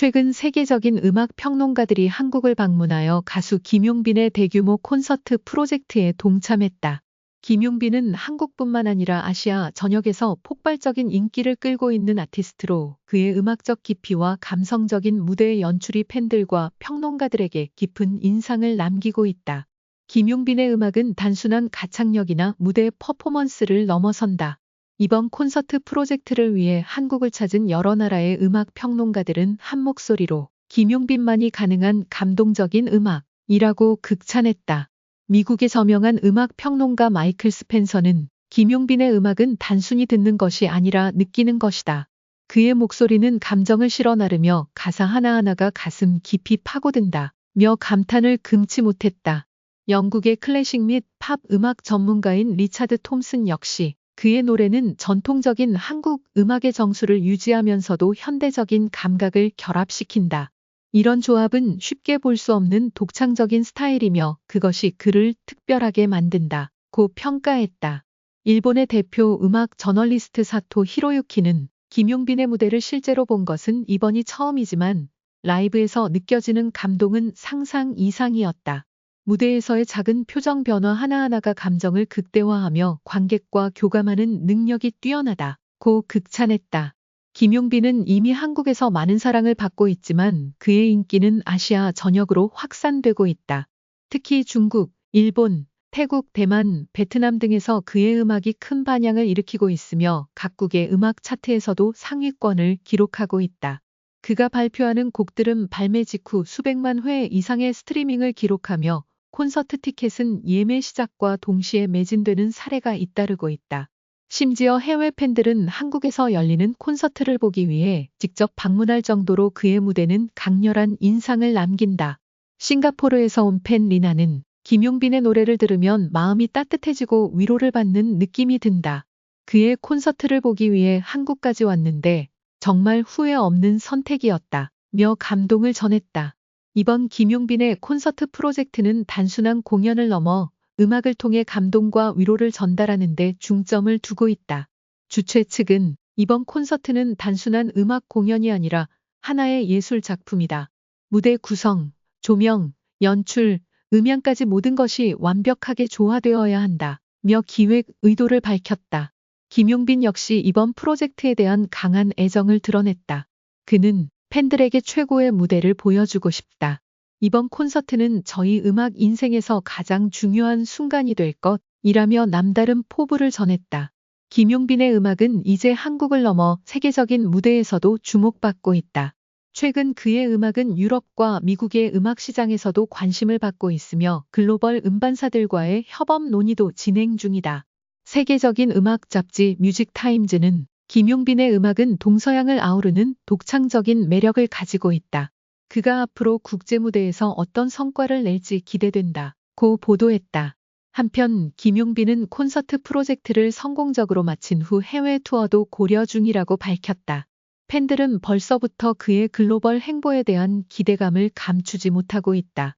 최근 세계적인 음악 평론가들이 한국을 방문하여 가수 김용빈의 대규모 콘서트 프로젝트에 동참했다. 김용빈은 한국뿐만 아니라 아시아 전역에서 폭발적인 인기를 끌고 있는 아티스트로 그의 음악적 깊이와 감성적인 무대의 연출이 팬들과 평론가들에게 깊은 인상을 남기고 있다. 김용빈의 음악은 단순한 가창력이나 무대 퍼포먼스를 넘어선다. 이번 콘서트 프로젝트를 위해 한국을 찾은 여러 나라의 음악 평론가들은 한 목소리로 김용빈만이 가능한 감동적인 음악이라고 극찬했다. 미국의 저명한 음악 평론가 마이클 스펜서는 김용빈의 음악은 단순히 듣는 것이 아니라 느끼는 것이다. 그의 목소리는 감정을 실어 나르며 가사 하나하나가 가슴 깊이 파고든다. 며 감탄을 금치 못했다. 영국의 클래식 및 팝 음악 전문가인 리차드 톰슨 역시 그의 노래는 전통적인 한국 음악의 정수를 유지하면서도 현대적인 감각을 결합시킨다. 이런 조합은 쉽게 볼 수 없는 독창적인 스타일이며 그것이 그를 특별하게 만든다. 고 평가했다. 일본의 대표 음악 저널리스트 사토 히로유키는 김용빈의 무대를 실제로 본 것은 이번이 처음이지만 라이브에서 느껴지는 감동은 상상 이상이었다. 무대에서의 작은 표정 변화 하나하나가 감정을 극대화하며 관객과 교감하는 능력이 뛰어나다. 고 극찬했다. 김용빈은 이미 한국에서 많은 사랑을 받고 있지만 그의 인기는 아시아 전역으로 확산되고 있다. 특히 중국, 일본, 태국, 대만, 베트남 등에서 그의 음악이 큰 반향을 일으키고 있으며 각국의 음악 차트에서도 상위권을 기록하고 있다. 그가 발표하는 곡들은 발매 직후 수백만 회 이상의 스트리밍을 기록하며 콘서트 티켓은 예매 시작과 동시에 매진되는 사례가 잇따르고 있다. 심지어 해외 팬들은 한국에서 열리는 콘서트를 보기 위해 직접 방문할 정도로 그의 무대는 강렬한 인상을 남긴다. 싱가포르에서 온 팬 리나는 김용빈의 노래를 들으면 마음이 따뜻해지고 위로를 받는 느낌이 든다. 그의 콘서트를 보기 위해 한국까지 왔는데 정말 후회 없는 선택이었다. 며 감동을 전했다. 이번 김용빈의 콘서트 프로젝트는 단순한 공연을 넘어 음악을 통해 감동과 위로를 전달하는 데 중점을 두고 있다. 주최 측은 이번 콘서트는 단순한 음악 공연이 아니라 하나의 예술 작품이다. 무대 구성, 조명, 연출, 음향까지 모든 것이 완벽하게 조화되어야 한다. 며 기획 의도를 밝혔다. 김용빈 역시 이번 프로젝트에 대한 강한 애정을 드러냈다. 그는 팬들에게 최고의 무대를 보여주고 싶다. 이번 콘서트는 저희 음악 인생에서 가장 중요한 순간이 될 것이라며 남다른 포부를 전했다. 김용빈의 음악은 이제 한국을 넘어 세계적인 무대에서도 주목받고 있다. 최근 그의 음악은 유럽과 미국의 음악 시장에서도 관심을 받고 있으며 글로벌 음반사들과의 협업 논의도 진행 중이다. 세계적인 음악 잡지 뮤직타임즈는 김용빈의 음악은 동서양을 아우르는 독창적인 매력을 가지고 있다. 그가 앞으로 국제무대에서 어떤 성과를 낼지 기대된다. 고 보도했다. 한편 김용빈은 콘서트 프로젝트를 성공적으로 마친 후 해외 투어도 고려 중이라고 밝혔다. 팬들은 벌써부터 그의 글로벌 행보에 대한 기대감을 감추지 못하고 있다.